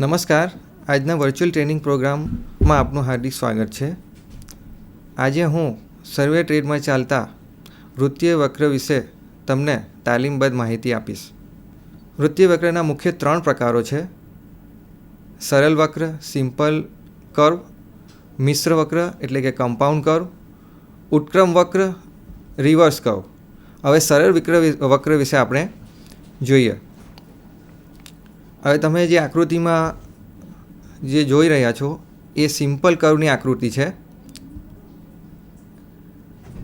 નમસ્કાર. આજના virtual training પ્રોગ્રામમાં આપનું હાર્દિક સ્વાગત છે. આજે હું સર્વે ટ્રેડમાં ચાલતા વૃત્તીય વક્ર વિશે તમને તાલીમબદ્ધ માહિતી આપીશ. વૃત્તીય વક્રના મુખ્ય ત્રણ પ્રકારો છે. સરળ વક્ર સિમ્પલ કર્વ મિશ્ર વક્ર એટલે કે કમ્પાઉન્ડ કર્વ ઉત્ક્રમ વક્ર રિવર્સ કર્વ હવે સરળ વિક્ર વક્ર વિશે આપણે જોઈએ. હવે તમે જે આકૃતિમાં જે જોઈ રહ્યા છો, એ સિમ્પલ કર્વની આકૃતિ છે.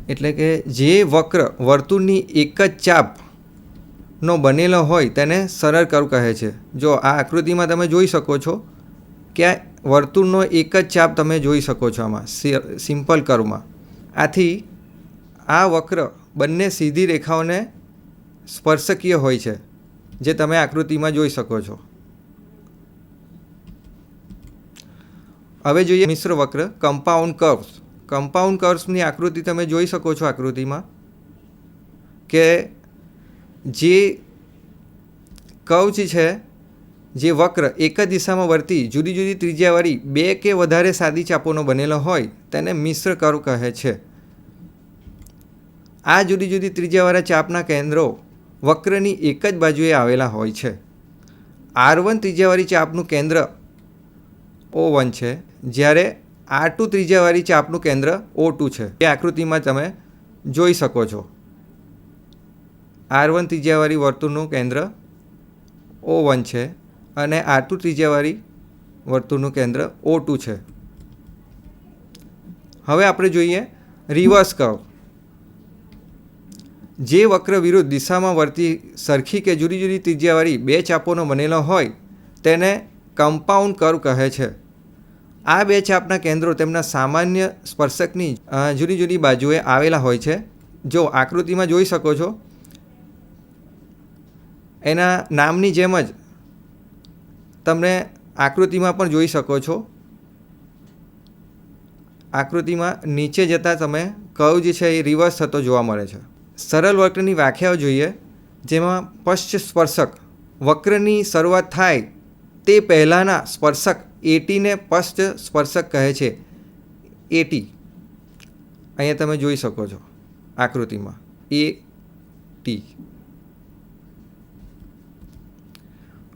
એટલે કે જે વક્ર વર્તુળની એક જ ચાપનો બનેલો હોય તેને સરળ કર્વ કહે છે. જો આ આકૃતિમાં તમે જોઈ શકો છો કે આ વર્તુળનો એક જ ચાપ તમે જોઈ શકો છો આમાં સિમ્પલ કર્વમાં આથી આ વક્ર બંને સીધી રેખાઓને સ્પર્શકીય હોય છે. જે તમે આકૃતિમાં જોઈ શકો છો. હવે જોઈએ મિશ્ર વક્ર કમ્પાઉન્ડ કર્વ્સ કમ્પાઉન્ડ કર્વ્સની આકૃતિ તમે જોઈ શકો છો આકૃતિમાં કે જે કર્વ છે, જે વક્ર એક જ દિશામાં વર્તી, જુદી જુદી ત્રિજ્યાવાળી બે કે વધારે સાદી ચાપોનો બનેલો હોય, તેને મિશ્ર કર્વ કહે છે. આ જુદી જુદી ત્રિજ્યાવાળા ચાપના કેન્દ્રો વક્રની એક જ બાજુએ આવેલા હોય છે. આર વન ત્રિજ્યાવાળી ચાપનું કેન્દ્ર ઓ વન છે. જ્યારે આર ટુ ત્રિજ્યાવાળી ચાપનું કેન્દ્ર ઓ ટુ છે. એ આકૃતિમાં તમે જોઈ શકો છો. આર વન ત્રિજ્યાવાળી વર્તુળનું કેન્દ્ર ઓ વન છે અને આર ટુ ત્રિજ્યાવાળી વર્તુળનું કેન્દ્ર ઓ ટુ છે. હવે આપણે જોઈએ રિવર્સ કર્વ. જે વક્ર વિરુદ્ધ દિશામાં વર્તી સરખી કે જુદી જુદી ત્રિજ્યાવાળી બે ચાપોનો બનેલો હોય, તેને કમ્પાઉન્ડ કર્વ કહે છે. આ બે ચાપના કેન્દ્રો તેમના સામાન્ય સ્પર્શકની જુદી જુદી બાજુએ આવેલા હોય છે. જો આકૃતિમાં જોઈ શકો છો, એના નામની જેમ જ તમને આકૃતિમાં પણ જોઈ શકો છો. આકૃતિમાં નીચે જતાં તમે કર્વ જે છે એ રિવર્સ થતો જોવા મળે છે. સરળ વક્રની વ્યાખ્યાઓ જોઈએ, જેમાં પશ્ચ સ્પર્શક વક્રની શરૂઆત થાય તે પહેલાંના સ્પર્શક એટીને પશ્ચ સ્પર્શક કહે છે. એટી. અહીંયા તમે જોઈ શકો છો આકૃતિમાં. એ ટી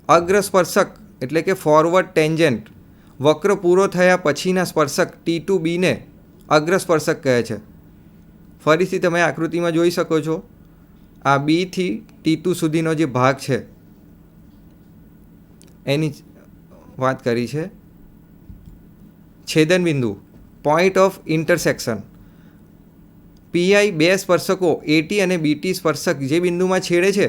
અગ્ર સ્પર્શક એટલે કે ફોરવર્ડ ટેન્જન્ટ વક્ર પૂરો થયા પછીના સ્પર્શક ટી ટુ બીને અગ્ર સ્પર્શક કહે છે. ફરીથી તમે આકૃતિમાં જોઈ શકો છો, આ બીથી ટી ટુ સુધીનો જે ભાગ છે, એની વાત કરી છે. છેદન બિંદુ પોઈન્ટ ઓફ ઇન્ટરસેક્શન પીઆઈ બે સ્પર્શકો એટી અને બીટી સ્પર્શક જે બિંદુમાં છેડે છે,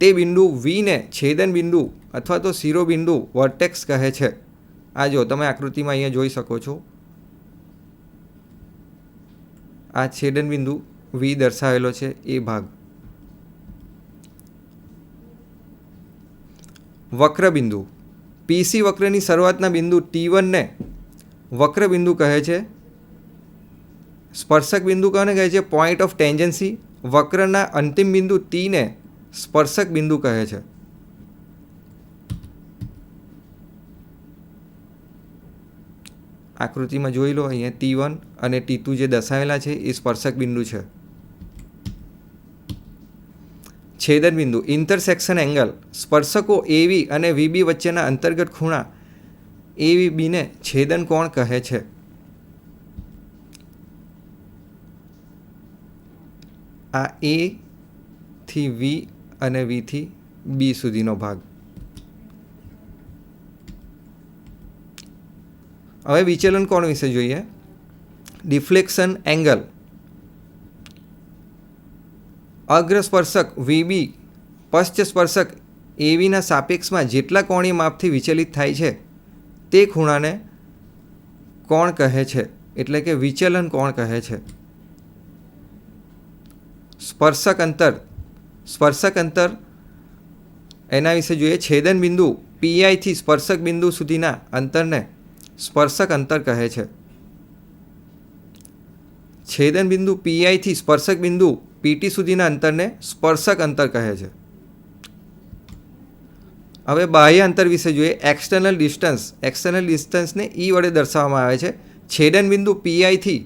તે બિંદુ વીને છેદન બિંદુ અથવા તો શિરોબિંદુ વર્ટેક્સ કહે છે. આ જો તમે આકૃતિમાં અહીંયા જોઈ શકો છો. આ છેદન બિંદુ વી દર્શાવેલો છે એ ભાગ. વક્રબિંદુ. પીસી વક્રની શરૂઆતના બિંદુ ટી વનને વક્રબિંદુ કહે છે. સ્પર્શક બિંદુ કોને કહે છે? પોઈન્ટ ઓફ ટેન્જન્સી વક્રના અંતિમ બિંદુ ટીને સ્પર્શક બિંદુ કહે છે. આકૃતિમાં જોઈ લો, અહીંયા ટી વન અને ટી ટુ જે દર્શાવેલા છે, એ સ્પર્શક બિંદુ છે. છેદન બિંદુ ઇન્ટરસેક્શન એંગલ સ્પર્શકો એવી અને વીબી વચ્ચેના અંતર્ગત ખૂણા એવી બીને છેદન કોણ કહે છે? આ એ થી વી અને વીથી બી સુધીનો ભાગ. હવે વિચલન કોણ વિશે જોઈએ? Deflection angle. અગ્રસ્પર્શક વીબી પશ્ચ સ્પર્શક એવીના સાપેક્ષમાં જેટલા કોણીય માપથી વિચલિત થાય છે, તે ખૂણાને કોણ કહે છે? એટલે કે વિચલન કોણ કહે છે? સ્પર્શક અંતર. સ્પર્શક અંતર એના વિશે જોઈએ. છેદન બિંદુ પીઆઈથી સ્પર્શક બિંદુ સુધીના અંતરને સ્પર્શક અંતર કહે છે. છેદન બિંદુ પીઆઈથી સ્પર્શક બિંદુ પીટી સુધીના અંતરને સ્પર્શક અંતર કહે છે. હવે બાહ્ય અંતર વિશે જોઈએ. એક્સટર્નલ ડિસ્ટન્સ એક્સટર્નલ ડિસ્ટન્સને ઈ વડે દર્શાવવામાં આવે છે. છેદન બિંદુ પીઆઈથી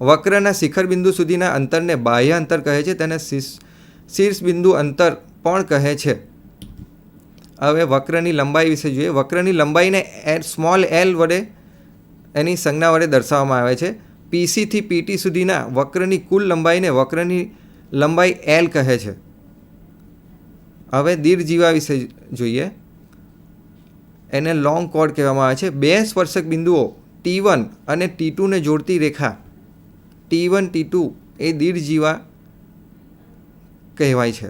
વક્રના શિખર બિંદુ સુધીના અંતરને બાહ્ય અંતર કહે છે. તેને શીર્ષ બિંદુ અંતર પણ કહે છે. હવે વક્રની લંબાઈ વિશે જોઈએ. વક્રની લંબાઈને એ સ્મોલ એલ વડે એની સંજ્ઞા વડે દર્શાવવામાં આવે છે. પીસીથી પીટી સુધીના વક્રની કુલ લંબાઈને વક્રની લંબાઈ એલ કહે છે. હવે દીર્ઘજીવા વિશે જોઈએ. એને લોંગ કોડ કહેવામાં આવે છે. બે સ્પર્શક બિંદુઓ ટી વન અને ટી ટુને જોડતી રેખા. ટી વન ટી ટુ એ દીર્ઘજીવા કહેવાય છે.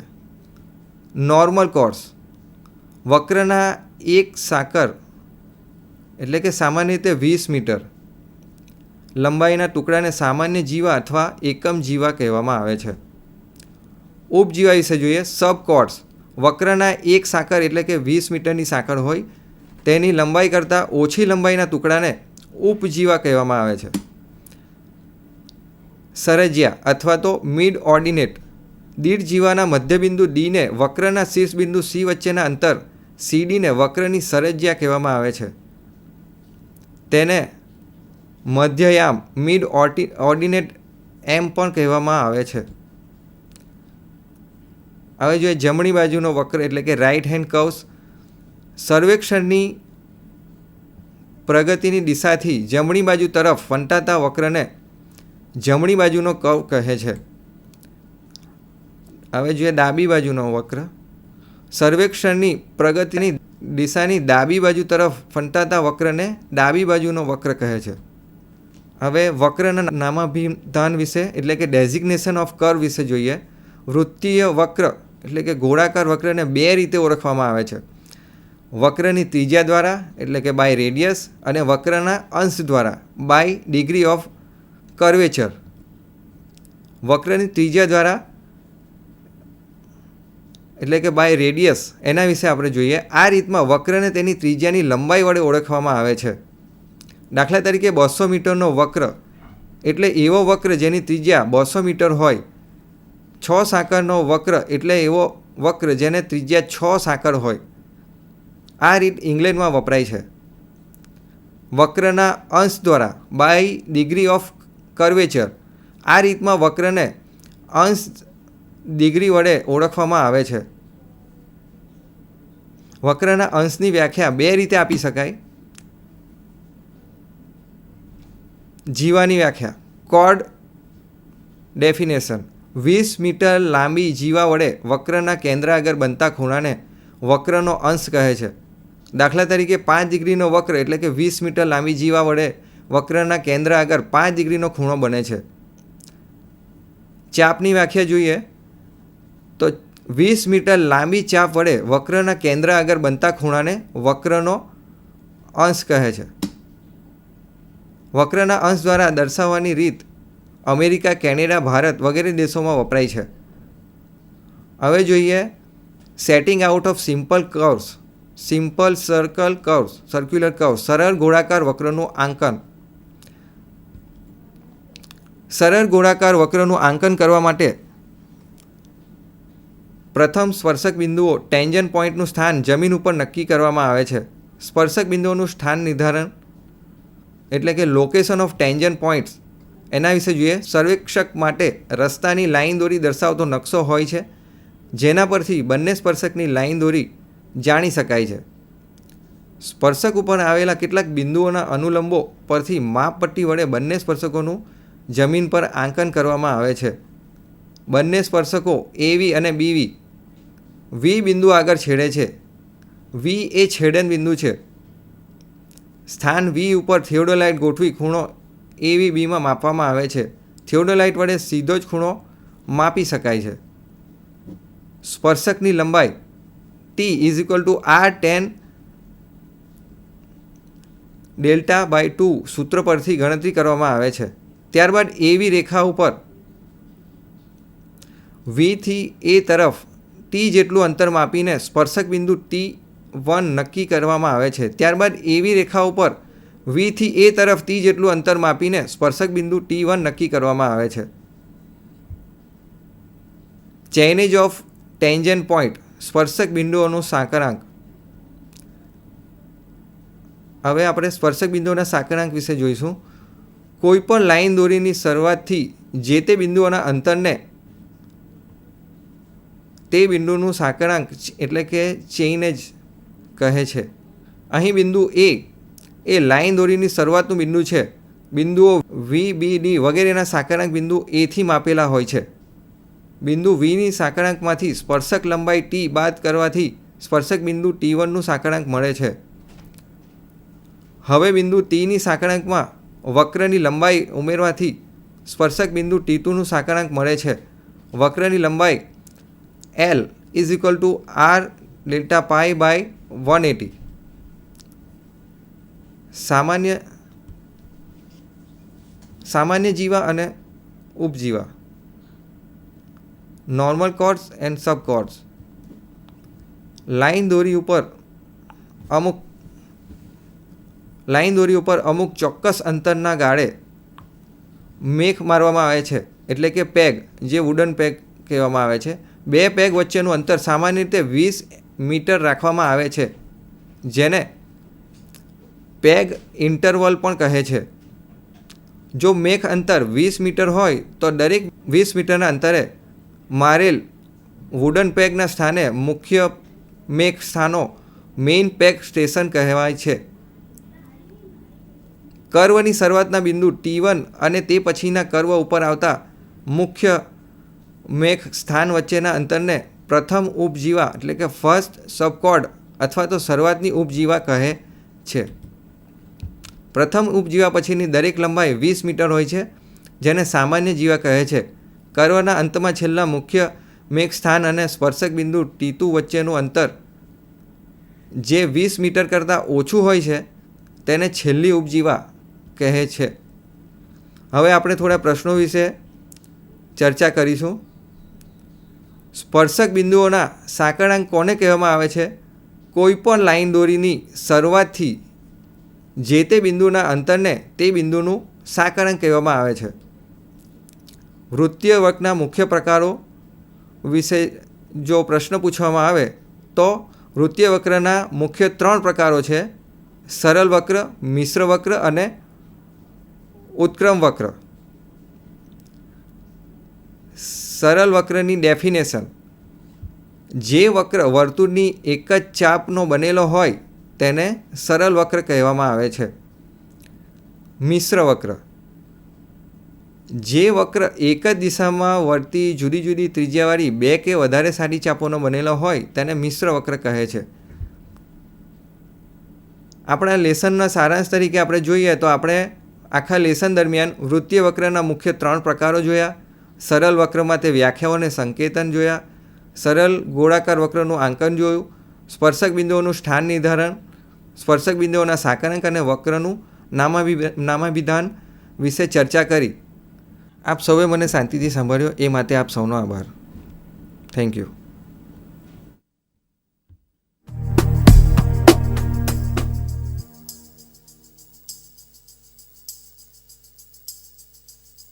નોર્મલ કોર્સ વક્રના એક સાકર એટલે કે સામાન્ય રીતે વીસ મીટર. લંબાઈના ટુકડાને સામાન્ય જીવા અથવા એકમ જીવા કહેવામાં આવે છે. ઉપજીવા વિશે જોઈએ, સબકોર્ડ્સ. વક્રના એક સાકર એટલે કે વીસ મીટરની સાંકળ હોય, તેની લંબાઈ કરતાં ઓછી લંબાઈના ટુકડાને ઉપજીવા કહેવામાં આવે છે. સરજિયા અથવા તો મિડ ઓર્ડિનેટ. દીઢ જીવાના મધ્યબિંદુ ડીને વક્રના શીર્ષ બિંદુ સી વચ્ચેના અંતર સીડીને વક્રની સરજિયા કહેવામાં આવે છે. તેને મધ્યયામ મિડ ઓર્ટી ઓર્ડિનેટ એમ પણ કહેવામાં આવે છે. હવે જોઈએ જમણી બાજુનો વક્ર એટલે કે રાઈટ હેન્ડ કર્વ્સ સર્વેક્ષણની પ્રગતિની દિશાથી જમણી બાજુ તરફ ફંટાતા વક્રને જમણી બાજુનો કર્વ કહે છે. હવે જોઈએ ડાબી બાજુનો વક્ર. સર્વેક્ષણની પ્રગતિની દિશાની ડાબી બાજુ તરફ ફંટાતા વક્રને ડાબી બાજુનો વક્ર કહે છે. હવે વક્રના નામાભિધાન વિશે, એટલે કે ડેઝિગ્નેશન ઓફ કર્વ વિશે જોઈએ. વૃત્તીય વક્ર, એટલે કે ગોળાકાર વક્રને બે રીતે ઓળખવામાં આવે છે. વક્રની ત્રિજ્યા દ્વારા, એટલે કે બાય રેડિયસ અને વક્રના અંશ દ્વારા બાય ડિગ્રી ઓફ કર્વેચર વક્રની ત્રિજ્યા દ્વારા એટલે કે બાય રેડિયસ એના વિશે આપણે જોઈએ. આ રીતમાં વક્રને તેની ત્રિજ્યાની લંબાઈ વડે ઓળખવામાં આવે છે. દાખલા તરીકે બસો મીટરનો વક્ર એટલે એવો વક્ર જેની ત્રિજ્યા બસો મીટર હોય. છ સાંકળનો વક્ર એટલે એવો વક્ર જેને ત્રિજ્યા છ સાંકળ હોય. આ રીત ઇંગ્લેન્ડમાં વપરાય છે. વક્રના અંશ દ્વારા બાય ડિગ્રી ઓફ કર્વેચર આ રીતમાં વક્રને અંશ ડિગ્રી વડે ઓળખવામાં આવે છે. વક્રના અંશની વ્યાખ્યા બે રીતે આપી શકાય. જીવાની વ્યાખ્યા કોડ ડેફિનેશન. વીસ મીટર લાંબી જીવા વડે વક્રના કેન્દ્ર આગળ બનતા ખૂણાને વક્રનો અંશ કહે છે. દાખલા તરીકે પાંચ ડિગ્રીનો વક્ર એટલે કે વીસ મીટર લાંબી જીવા વડે વક્રના કેન્દ્ર આગળ પાંચ ડિગ્રીનો ખૂણો બને છે. ચાપની વ્યાખ્યા જોઈએ. તો વીસ મીટર લાંબી ચાપ વડે વક્રના કેન્દ્ર આગળ બનતા ખૂણાને વક્રનો અંશ કહે છે. વક્રના અંશ દ્વારા દર્શાવવાની રીત અમેરિકા, કેનેડા, ભારત વગેરે દેશોમાં વપરાય છે. હવે જોઈએ setting out of simple curves simple circle curves circular curves સરળ ગોળાકાર વક્રનું આંકન. સરળ ગોળાકાર વક્રનું આંકન કરવા માટે પ્રથમ સ્પર્શક બિંદુઓ ટેન્જન પોઈન્ટનું સ્થાન જમીન ઉપર નક્કી કરવામાં આવે છે. સ્પર્શક બિંદુઓનું સ્થાન નિર્ધારણ એટલે કે લોકેશન ઓફ ટેન્જન પોઈન્ટ્સ એના વિશે જોઈએ. સર્વેક્ષક માટે રસ્તાની લાઇન દોરી દર્શાવતો નકશો હોય છે, જેના પરથી બંને સ્પર્શકની લાઇન દોરી જાણી શકાય છે. સ્પર્શક ઉપર આવેલા કેટલાક બિંદુઓના અનુલંબો પરથી માપપટ્ટી વડે બંને સ્પર્શકોનું જમીન પર આંકન કરવામાં આવે છે. બંને સ્પર્શકો એવી અને બીવી વી બિંદુ આગળ છેડે છે. વી એ છેડન બિંદુ છે. સ્થાન વી ઉપર થિયોડોલાઇટ ગોઠવી ખૂણો એવી બીમાં માપવામાં આવે છે. થિયોડોલાઇટ વડે સીધો જ ખૂણો માપી શકાય છે. સ્પર્શકની લંબાઈ T is equal to R tan delta by two સૂત્ર પરથી ગણતરી કરવામાં આવે છે. ત્યારબાદ એવી રેખા ઉપર વીથી એ તરફ ટી જેટલું અંતર માપીને સ્પર્શક બિંદુ ટી વન નક્કી કરવામાં આવે છે. ત્યારબાદ એવી રેખા ઉપર વીથી એ તરફ ટી જેટલું અંતર માપીને સ્પર્શક બિંદુ ટી વન નક્કી કરવામાં આવે છે. ચેઇનેજ ઓફ ટેન્જન પોઈન્ટ સ્પર્શક બિંદુઓનું સાંકળાંક. હવે આપણે સ્પર્શક બિંદુઓના સાંકળાંક વિશે જોઈશું. કોઈપણ લાઇન દોરીની શરૂઆતથી જે તે બિંદુઓના અંતરને તે બિંદુનું સાંકળાંક એટલે કે ચેઇન જ કહે છે. અહીં બિંદુ એ એ લાઈન દોરીની શરૂઆતનું બિંદુ છે. બિંદુઓ વી બી ડી વગેરેના સાંકળાંક બિંદુ એથી માપેલા હોય છે. બિંદુ વીની સાંકળાંકમાંથી સ્પર્શક લંબાઈ ટી બાદ કરવાથી સ્પર્શક બિંદુ ટી વનનું સાંકળાંક મળે છે. હવે બિંદુ ટીની સાંકળાંકમાં વક્રની લંબાઈ ઉમેરવાથી સ્પર્શક બિંદુ ટી ટુનું સાંકળાંક મળે છે. વક્રની લંબાઈ L is equal to R delta pi by one eighty સામાન્ય સામાન્ય જીવા અને ઉપજીવા. Normal chords and sub chords line દોરી ઉપર અમુક લાઈન દોરી ઉપર અમુક ચોક્કસ અંતરના ગાળે મેખ મારવામાં આવે છે. એટલે કે પેગ જે વુડન પેગ કહેવામાં આવે છે. બે પેગ વચ્ચેનું અંતર સામાન્ય રીતે વીસ મીટર રાખવામાં આવે છે, જેને પેગ ઇન્ટરવલ પણ કહે છે. જો મેખ અંતર વીસ મીટર હોય, તો દરેક વીસ મીટરના અંતરે મારેલ વુડન પેગના સ્થાને મુખ્ય મેક સ્થાનો મેઇન પેક સ્ટેશન કહેવાય છે. કર્વની શરૂઆતના બિંદુ ટી વન અને તે પછીના કર્વ ઉપર આવતા મુખ્ય મેક સ્થાન વચ્ચેના અંતરને પ્રથમ ઉપજીવા એટલે કે ફર્સ્ટ સબકોર્ડ અથવા તો શરૂઆતની ઉપજીવા કહે છે. પ્રથમ ઉપજીવા પછીની દરેક લંબાઈ વીસ મીટર હોય છે, જેને સામાન્ય જીવા કહે છે. કર્વના અંતમાં છેલ્લા મુખ્ય મેઘ સ્થાન અને સ્પર્શક બિંદુ ટીતુ વચ્ચેનું અંતર જે વીસ મીટર કરતાં ઓછું હોય છે, તેને છેલ્લી ઉપજીવા કહે છે. હવે આપણે થોડા પ્રશ્નો વિશે ચર્ચા કરીશું. સ્પર્શક બિંદુઓના સાંકળાંક કોને કહેવામાં આવે છે? કોઈપણ લાઈન દોરીની શરૂઆતથી જે તે બિંદુના અંતરને તે બિંદુનું સાંકળાંક કહેવામાં આવે છે. વૃત્તીય વક્રના મુખ્ય પ્રકારો વિશે જો પ્રશ્ન પૂછવામાં આવે, તો વૃત્તીય વક્રના મુખ્ય ત્રણ પ્રકારો છે, સરળ વક્ર, મિશ્ર વક્ર અને ઉત્ક્રમ વક્ર. સરળ વક્રની ડેફિનેશન. જે વક્ર વર્તુળની એક જ ચાપનો બનેલો હોય, તેને સરળ વક્ર કહેવામાં આવે છે. મિશ્ર વક્ર. જે વક્ર એક જ દિશામાં વળતી જુદી જુદી ત્રિજ્યાવાળી બે કે વધારે સાડી ચાપોનો બનેલો હોય, તેને મિશ્ર વક્ર કહે છે. આપણા લેસનના સારાંશ તરીકે આપણે જોઈએ તો આપણે આખા લેસન દરમિયાન વૃત્તીય વક્રના મુખ્ય ત્રણ પ્રકારો જોયા. સરળ વક્રમાં તે વ્યાખ્યાઓ અને સંકેતન જોયા. સરળ ગોળાકાર વક્રનું આંકન જોયું. સ્પર્શક બિંદુઓનું સ્થાન નિર્ધારણ. સ્પર્શક બિંદુઓના સાંકળાંક અને વક્રનું નામાભિ, નામાભિધાન વિશે ચર્ચા કરી. આપ સૌએ મને શાંતિથી સાંભળ્યો. એ માટે આપ સૌનો આભાર. Thank you